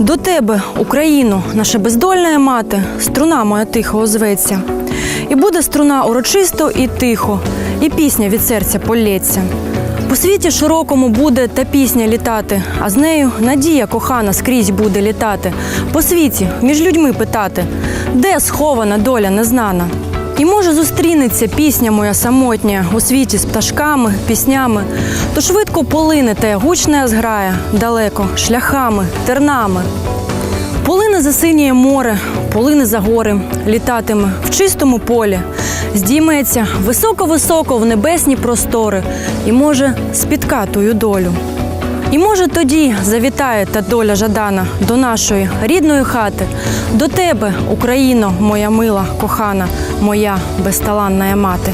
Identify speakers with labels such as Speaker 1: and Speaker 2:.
Speaker 1: До тебе, Україну, наша бездольна мати, струна моя тихо озветься. І буде струна урочисто і тихо, і пісня від серця полється. По світі широкому буде та пісня літати, а з нею надія кохана скрізь буде літати. По світі між людьми питати, де схована доля незнана. І може зустрінеться пісня моя самотня у світі з пташками, піснями, то швидко полине те гучне зграя далеко, шляхами, тернами. Полине за синє море, полине за гори, літатиме в чистому полі, здійметься високо-високо в небесні простори і може спітка тую долю. І може тоді завітає та доля жадана до нашої рідної хати, до тебе, Україно, моя мила, кохана, моя безталанна мати.